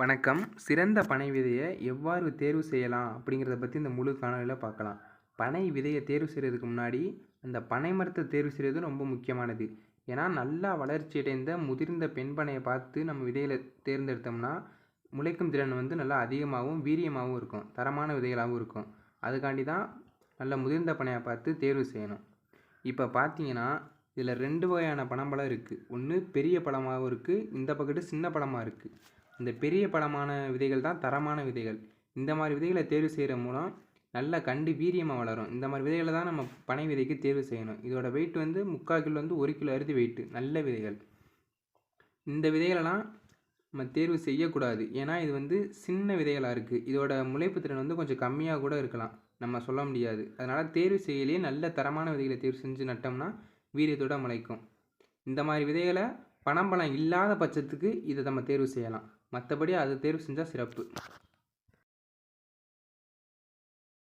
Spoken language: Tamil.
வணக்கம். சிறந்த பனை விதையை எவ்வாறு தேர்வு செய்யலாம் அப்படிங்கிறத பற்றி இந்த முழு காணொலியில் பார்க்கலாம். பனை விதையை தேர்வு செய்கிறதுக்கு முன்னாடி அந்த பனை மரத்தை தேர்வு செய்கிறது ரொம்ப முக்கியமானது. ஏன்னா நல்லா வளர்ச்சி அடைந்த முதிர்ந்த பெண் பனையை பார்த்து நம்ம விதையில் தேர்ந்தெடுத்தோம்னா முளைக்கும் திறன் வந்து நல்லா அதிகமாகவும் வீரியமாகவும் இருக்கும். தரமான விதைகளாகவும் இருக்கும். அதுக்காண்டி தான் நல்ல முதிர்ந்த பனையை பார்த்து தேர்வு செய்யணும். இப்போ பார்த்தீங்கன்னா இதில் ரெண்டு வகையான பனம்பழம் இருக்குது ஒன்று பெரிய பழமாகவும் இருக்குது இந்த பக்கத்து சின்ன பழமாக இருக்குது இந்த பெரிய பழமான விதைகள் தான் தரமான விதைகள். இந்த மாதிரி விதைகளை தேர்வு செய்கிற மூலம் நல்லா கண்டு வீரியமாக வளரும். இந்த மாதிரி விதைகளை தான் நம்ம பனை விதைக்கு தேர்வு செய்யணும். இதோட வெயிட் வந்து முக்கால் கிலோ வந்து ஒரு கிலோ அறுதி வெயிட்டு நல்ல விதைகள். இந்த விதைகளெல்லாம் நம்ம தேர்வு செய்யக்கூடாது. ஏன்னா இது வந்து சின்ன விதைகளாக இருக்குது இதோட முளைப்பு திறன் வந்து கொஞ்சம் கம்மியாக கூட இருக்கலாம். நம்ம சொல்ல முடியாது. அதனால் தேர்வு செய்யலையே நல்ல தரமான விதைகளை தேர்வு செஞ்சு நட்டோம்னா வீரியத்தோட முளைக்கும். இந்த மாதிரி விதைகளை பணம் பலம் இல்லாத பட்சத்துக்கு இதை நம்ம தேர்வு செய்யலாம். மற்றபடி அதை தேர்வு செஞ்சால் சிறப்பு.